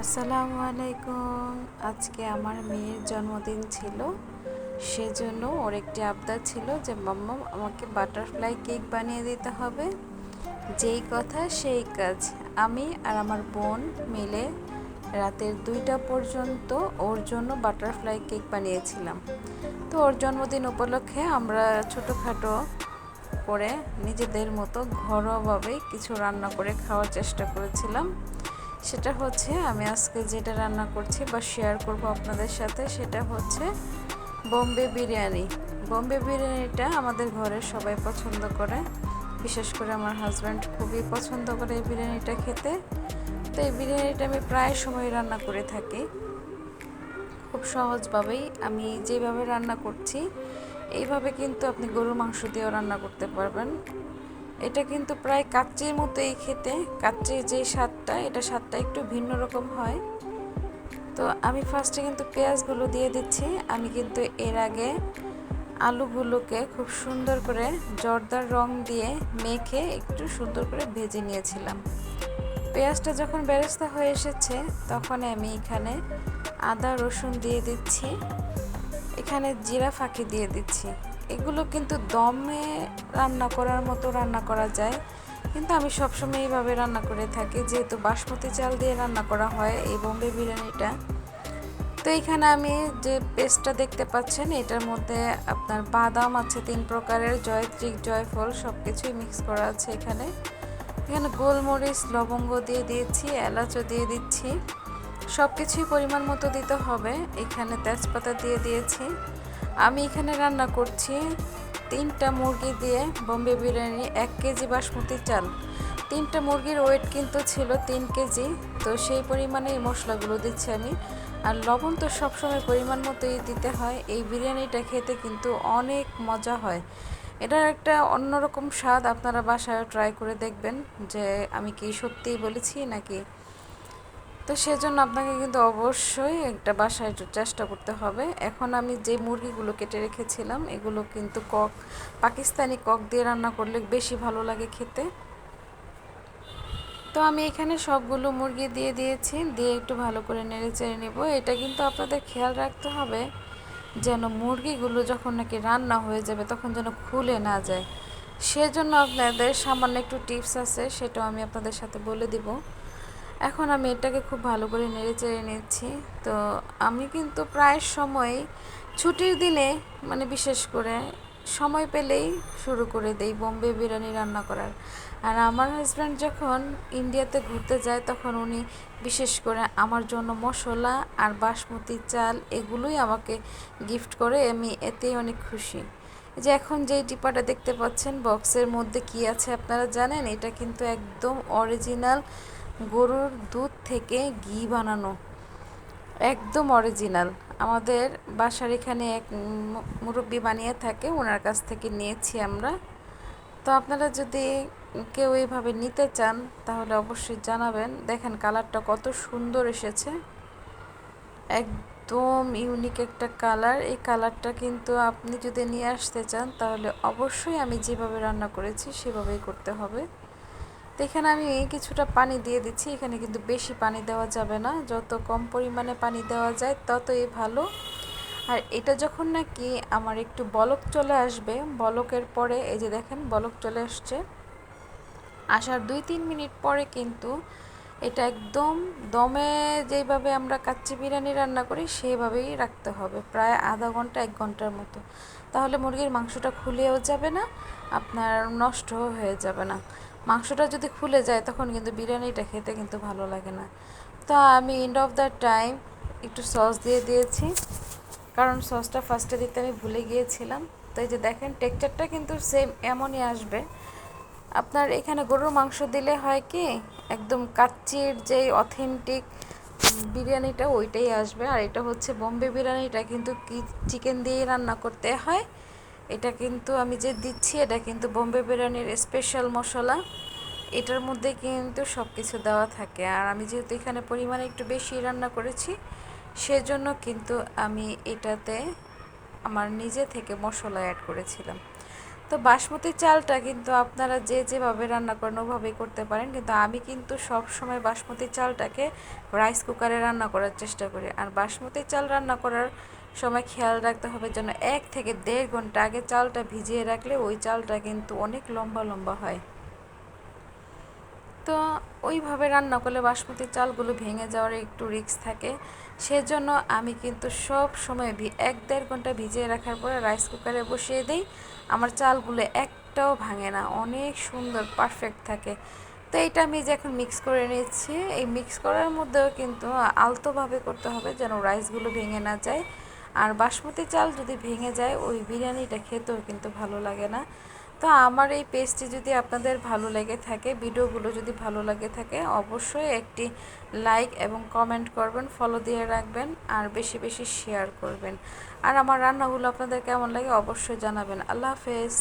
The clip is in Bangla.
আসসালামু আলাইকুম। আজকে আমার মেয়ের জন্মদিন ছিল, সেজন্য ওর একটি আবদার ছিল যে, মাম্মা, আমাকে বাটারফ্লাই কেক বানিয়ে দিতে হবে। যেই কথা, সেই কাজ। আমি আর আমার বোন মিলে রাতের দুইটা পর্যন্ত ওর জন্য বাটারফ্লাই কেক বানিয়েছিলাম। তো ওর জন্মদিন উপলক্ষে আমরা ছোটোখাটো করে নিজেদের মতো ঘরোয়াভাবে কিছু রান্না করে খাওয়ার চেষ্টা করেছিলাম। সেটা হচ্ছে আমি আজকে যেটা রান্না করছি বা শেয়ার করব আপনাদের সাথে, সেটা হচ্ছে বোম্বে বিরিয়ানি। বোম্বে বিরিয়ানিটা আমাদের ঘরের সবাই পছন্দ করে। বিশেষ করে আমার হাজব্যান্ড খুবই পছন্দ করে এই বিরিয়ানিটা খেতে। তো এই বিরিয়ানিটা আমি প্রায় সময় রান্না করে থাকি। খুব সহজভাবেই আমি যেভাবে রান্না করছি, এইভাবে কিন্তু আপনি গরুর মাংস দিয়েও রান্না করতে পারবেন। এটা কিন্তু প্রায় কাচ্চির মতোই খেতে। কাচ্চির যে স্বাদটা, এটা স্বাদটা একটু ভিন্ন রকম হয়। তো আমি ফার্স্টে কিন্তু পেঁয়াজগুলো দিয়ে দিচ্ছি। আমি কিন্তু এর আগে আলুগুলোকে খুব সুন্দর করে জর্দার রং দিয়ে মেখে একটু সুন্দর করে ভেজে নিয়েছিলাম। পেঁয়াজটা যখন বেরেস্তা হয়ে এসেছে, তখন আমি এখানে আদা, রসুন দিয়ে দিচ্ছি। এখানে জিরা ফাঁকি দিয়ে দিচ্ছি। এগুলো কিন্তু দমে রান্না করার মতো রান্না করা যায়। কিন্তু আমি সবসময় এইভাবে রান্না করে থাকি, যেহেতু বাসমতি চাল দিয়ে রান্না করা হয় এই বোম্বে বিরিয়ানিটা। তো এখানে আমি যে পেস্টটা দেখতে পাচ্ছেন, এটার মধ্যে আপনার বাদাম আছে, তিন প্রকারের, জয়ত্রিক, জয়ফল সব কিছুই মিক্স করা আছে এখানে। এখানে গোলমরিচ, লবঙ্গ দিয়ে দিয়েছি, এলাচও দিয়ে দিচ্ছি। সব কিছুই পরিমাণ মতো দিতে হবে। এখানে তেজপাতা দিয়ে দিয়েছি। আমি এখানে রান্না করছি তিনটা মুরগি দিয়ে বম্বে বিরিয়ানি এক কেজি বাসমতি চাল। তিনটা মুরগির ওয়েট কিন্তু ছিল তিন কেজি, তো সেই পরিমাণে এই মশলাগুলো দিচ্ছি আমি। আর লবণ তো সবসময় পরিমাণ মতোই দিতে হয়, এই বিরিয়ানিটা খেতে কিন্তু অনেক মজা হয়। এটার একটা অন্যরকম স্বাদ আপনারা বাসায় ট্রাই করে দেখবেন যে আমি কি সত্যিই বলেছি নাকি তো সেজন্য আপনাকে কিন্তু অবশ্যই একটা বাসায় একটু চেষ্টা করতে হবে। এখন আমি যে মুরগিগুলো কেটে রেখেছিলাম, এগুলো কিন্তু কক, পাকিস্তানি কক দিয়ে রান্না করলে বেশি ভালো লাগে খেতে। তো আমি এখানে সবগুলো মুরগি দিয়ে দিয়েছি, দিয়ে একটু ভালো করে নেড়ে চেড়ে নেব। এটা কিন্তু আপনাদের খেয়াল রাখতে হবে যেন মুরগিগুলো যখন নাকি রান্না হয়ে যাবে তখন যেন খুলে না যায়। সেজন্য আপনাদের সামান্য একটু টিপস আছে, সেটাও আমি আপনাদের সাথে বলে দিব। এখন আমি এটাকে খুব ভালো করে নেড়ে চেড়ে নিচ্ছি। তো আমি কিন্তু প্রায় সময় ছুটির দিনে মানে বিশেষ করে সময় পেলেই শুরু করে দেই বোম্বে বিরিয়ানি রান্না করার। আর আমার হাজব্যান্ড যখন ইন্ডিয়াতে ঘুরতে যায়, তখন উনি বিশেষ করে আমার জন্য মশলা আর বাসমতি চাল এগুলোই আমাকে গিফট করে। আমি এতেই অনেক খুশি। যে এখন যেই টিপাটা দেখতে পাচ্ছেন বক্সের মধ্যে কি আছে আপনারা জানেন? এটা কিন্তু একদম অরিজিনাল গরুর দুধ থেকে ঘি বানানো। একদম অরিজিনাল আমাদের বাসার এখানে এক মুরব্বী বানিয়ে থাকে, ওনার কাছ থেকে নিয়েছি আমরা। তো আপনারা যদি কেউ এইভাবে নিতে চান, তাহলে অবশ্যই জানাবেন। দেখেন কালারটা কত সুন্দর এসেছে। একদম ইউনিক একটা কালার। এই কালারটা কিন্তু আপনি যদি নিয়ে আসতে চান, তাহলে অবশ্যই আমি যেভাবে রান্না করেছি, সেভাবেই করতে হবে। তো এখানে আমি কিছুটা পানি দিয়ে দিচ্ছি। এখানে কিন্তু বেশি পানি দেওয়া যাবে না। যত কম পরিমাণে পানি দেওয়া যায়, ততই ভালো। আর এটা যখন নাকি আমার একটু বলক চলে আসবে, বলকের পরে, এই যে দেখেন, বলক চলে আসছে। আসার দুই তিন মিনিট পরে কিন্তু এটা একদম দমে যেইভাবে আমরা কাচ্চি বিরিয়ানি রান্না করি, সেইভাবেই রাখতে হবে। প্রায় আধা ঘণ্টা, এক ঘণ্টার মতো। তাহলে মুরগির মাংসটা খুলেও যাবে না, আপনার নষ্টও হয়ে যাবে না। মাংসটা যদি খুলে যায়, তখন কিন্তু বিরিয়ানিটা খেতে কিন্তু ভালো লাগে না। তো আমি এন্ড অফ দ্য টাইম একটু সস দিয়ে দিয়েছি। কারণ সসটা ফার্স্টে দিতে আমি ভুলে গিয়েছিলাম। তো এই যে দেখেন টেক্সচারটা কিন্তু সেম এমনই আসবে। আপনার এখানে গরুর মাংস দিলে হয় কি, একদম কাচ্চির যেই অথেন্টিক বিরিয়ানিটা, ওইটাই আসবে। আর এটা হচ্ছে বোম্বে বিরিয়ানিটা কিন্তু কি চিকেন দিয়েই রান্না করতে হয়। এটা কিন্তু আমি যে দিচ্ছি, এটা কিন্তু বোম্বে বিরিয়ানির স্পেশাল মশলা। এটার মধ্যে কিন্তু সব কিছু দেওয়া থাকে। আর আমি যেহেতু এখানে পরিমাণে একটু বেশি রান্না করেছি, সেজন্য কিন্তু আমি এটাতে আমার নিজে থেকে মশলা অ্যাড করেছিলাম। তো বাসমতি চালটা কিন্তু আপনারা যে যেভাবে রান্না করেন, ওভাবেই করতে পারেন। কিন্তু আমি কিন্তু সব সময় বাসমতি চালটাকে রাইস কুকারে রান্না করার চেষ্টা করি। আর বাসমতি চাল রান্না করার সময় খেয়াল রাখতে হবে যেন এক থেকে দেড় ঘণ্টা আগে চালটা ভিজিয়ে রাখলে ওই চালটা কিন্তু অনেক লম্বা লম্বা হয়। তো ওইভাবে রান্না করলে বাসমতি চালগুলো ভেঙে যাওয়ার একটু রিস্ক থাকে। সেজন্য আমি কিন্তু সব সময় এক দেড় ঘণ্টা ভিজিয়ে রাখার পরে রাইস কুকারে বসিয়ে দিই। আমার চালগুলো একটাও ভাঙে না, অনেক সুন্দর, পারফেক্ট থাকে। তো এইটা আমি যে এখন মিক্স করে নিচ্ছি এই মিক্স করার মধ্যেও কিন্তু আলতোভাবে করতে হবে যেন রাইসগুলো ভেঙে না যায়। আর বাসমতি চাল যদি ভেঙে যায়, ওই বিরিয়ানিটা খেতেও কিন্তু ভালো লাগে না। তো আমার এই পেজটি যদি আপনাদের ভালো লেগে থাকে, ভিডিওগুলো যদি ভালো লাগে থাকে, অবশ্যই একটি লাইক এবং কমেন্ট করবেন, ফলো দিয়ে রাখবেন, আর বেশি বেশি শেয়ার করবেন। আর আমার রান্নাগুলো আপনাদের কেমন লাগে অবশ্যই জানাবেন। আল্লাহ হাফেজ।